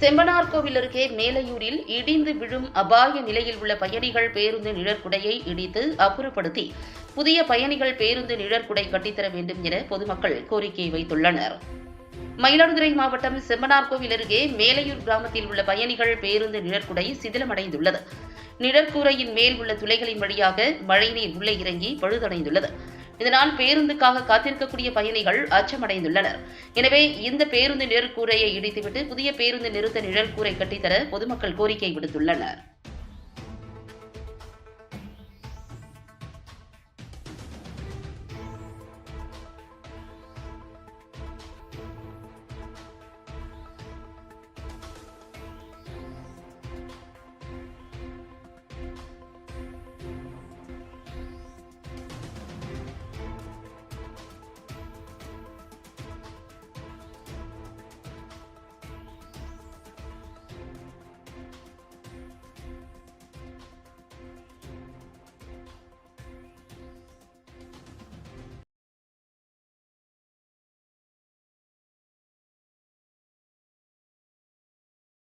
செம்பனார்கோவில் அருகே மேலையூரில் இடிந்து விழும் அபாய நிலையில் உள்ள பயணிகள் பேருந்து நிழற்குடையை இடித்து அப்புறப்படுத்தி புதிய பயணிகள் பேருந்து நிழற்குடை கட்டித்தர வேண்டும் என பொதுமக்கள் கோரிக்கை வைத்துள்ளனர். மயிலாடுதுறை மாவட்டம் செம்பனார்கோவில் அருகே மேலையூர் கிராமத்தில் உள்ள பயணிகள் பேருந்து நிழற்குடை சிதிலமடைந்துள்ளது. நிழற்கூரையின் மேல் உள்ள துளைகளின் வழியாக மழைநீர் உள்ளே இறங்கி பழுதடைந்துள்ளது. இதனால் பேருந்துக்காக காத்திருக்கக்கூடிய பயணிகள் அச்சமடைந்துள்ளனர். எனவே இந்த பேருந்து நிழற்கூரையை இடித்துவிட்டு புதிய பேருந்து நிறுத்த நிழற்கூரை கட்டித்தர பொதுமக்கள் கோரிக்கை விடுத்துள்ளனர்.